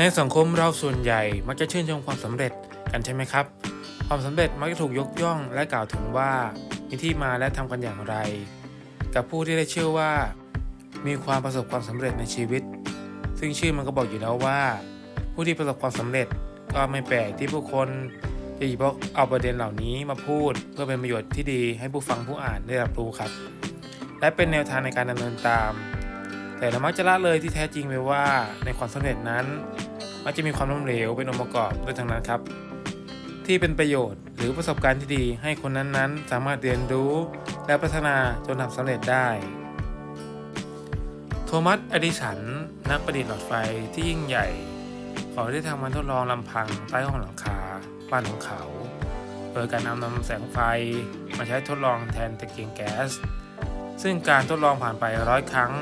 ในสังคมเราส่วนใหญ่มักจะชื่นชมความสำเร็จกันใช่ไหมครับ ความสำเร็จมักจะถูกยกย่องและกล่าวถึงว่ามีที่มาและทำกันอย่างไร กับผู้ที่ได้เชื่อว่า มีความประสบความสำเร็จในชีวิต ซึ่งชื่อมันก็บอกอยู่แล้วว่า ผู้ที่ประสบความสำเร็จก็ไม่แปลกที่ผู้คนจะหยิบเอาประเด็นเหล่านี้มาพูด เพื่อเป็นประโยชน์ที่ดีให้ผู้ฟังผู้อ่านได้รับรู้ครับ และเป็นแนวทางในการดำเนินตาม แต่เรามักจะละเลยที่แท้จริงไปว่าในความสำเร็จนั้น มักจะมีความล้มเหลวเป็นองค์ประกอบด้วยทั้งนั้นครับ ที่เป็นประโยชน์หรือประสบการณ์ที่ดีให้คนนั้นๆ สามารถเรียนรู้ และพัฒนาจนทำสำเร็จได้ โทมัส อดิสัน นักประดิษฐ์หลอดไฟที่ยิ่งใหญ่ขาได้ทำมันทดลองลำพังใต้ห้องหลังคาบ้านของเขา โดยการนำนำแสงไฟมาใช้ทดลองแทนตะเกียงแก๊ส ซึ่งการทดลองผ่านไปร้อยครั้ง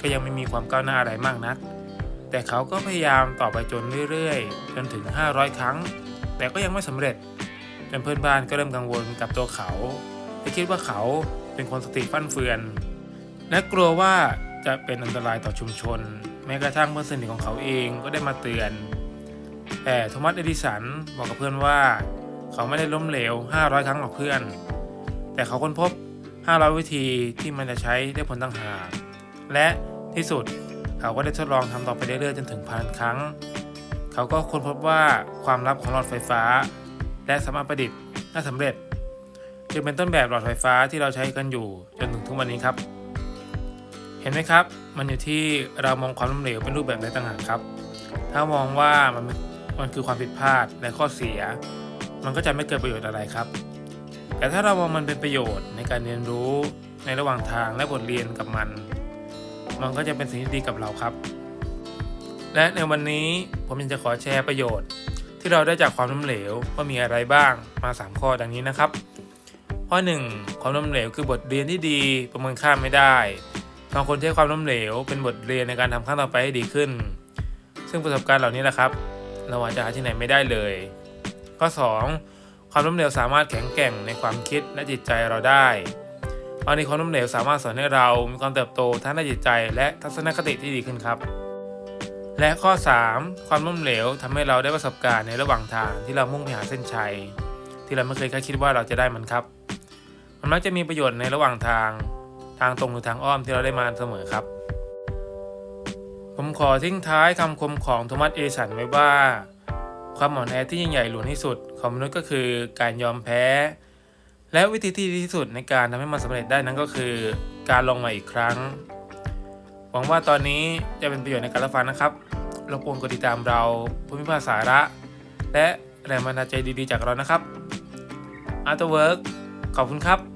ก็ยังไม่มีความก้าวหน้าอะไรมากนัก แต่เขาก็พยายามต่อไปจนเรื่อยๆ จนถึง 500 ครั้ง แต่ก็ยังไม่สำเร็จจนเพื่อนบ้านก็เริ่มกังวลกับตัวเขาและคิดว่าเขาเป็นคนสติฟั่นเฟือน และกลัวว่าจะเป็นอันตรายต่อชุมชน แม้กระทั่งเพื่อนสนิทของเขาเองก็ได้มาเตือน แต่โทมัสเอดิสันบอกกับเพื่อนว่า เขาไม่ได้ล้มเหลว 500 ครั้งหรอกเพื่อน แต่เขาค้นพบ 500 วิธีที่มันจะใช้ได้ผลต่างหากและที่สุด เขาก็ได้ทดลองทำต่อไปเรื่อยๆจนถึงพันครั้ง เขาก็ค้นพบว่าความลับของหลอดไฟฟ้า และสามารถประดิษฐ์ได้สำเร็จ จึงเป็นต้นแบบหลอดไฟฟ้าที่เราใช้กันอยู่จนถึงทุกวันนี้ครับ เห็นไหมครับ มันอยู่ที่เรามองความล้มเหลวเป็นรูปแบบใดต่างหากครับ ถ้ามองว่ามันมันคือความผิดพลาดและข้อเสีย มันก็จะไม่เกิดประโยชน์อะไรครับ แต่ถ้าเรามองมันเป็นประโยชน์ในการเรียนรู้ในระหว่างทางและบทเรียนกับมัน มันก็จะเป็นสิ่งที่ดีกับเราครับ และในวันนี้ผมยังจะขอแชร์ประโยชน์ ที่เราได้จากความล้มเหลวว่ามีอะไรบ้างมา 3 ข้อดังนี้นะครับ ข้อ 1 ความล้มเหลวคือบทเรียนที่ดีประเมินค่าไม่ได้บางคนใช้ความล้มเหลวเป็นบทเรียนในการทำขั้นต่อไปให้ดีขึ้น ซึ่งประสบการณ์เหล่านี้แหละครับ เราอาจจะหาที่ไหนไม่ได้เลย ข้อ 2 ความล้มเหลวสามารถแข็งแกร่งในความคิดและจิตใจเราได้ บางทีความล้มเหลวสามารถสอนให้เรามีความเติบโตทั้งในจิตใจ และทัศนคติที่ดีขึ้นครับ และข้อ 3 ความล้มเหลวทำให้เราได้ประสบการณ์ในระหว่างทางที่เรามุ่งไปหาเส้นชัย ที่เราไม่เคยคาดคิดว่าเราจะได้มันครับ มันมักจะมีประโยชน์ในระหว่างทาง ทางตรงหรือทางอ้อมที่เราได้มาเสมอครับ ผมขอทิ้งท้ายคำคมของโทมัสเอสันไว้ว่า ความอ่อนแอที่ยิ่งใหญ่หลวงที่สุดของมนุษย์ก็คือการยอมแพ้ และวิธีที่ดีที่สุดในการทำให้มันสำเร็จได้นั้นก็คือการลงมาอีกครั้ง หวังว่าตอนนี้จะเป็นประโยชน์ในการรับฟังนะครับรบกวนกดติดตามเราผู้พิพากษาระ และแรงบันดาลใจดีๆจากเรานะครับ Artwork ขอบคุณครับ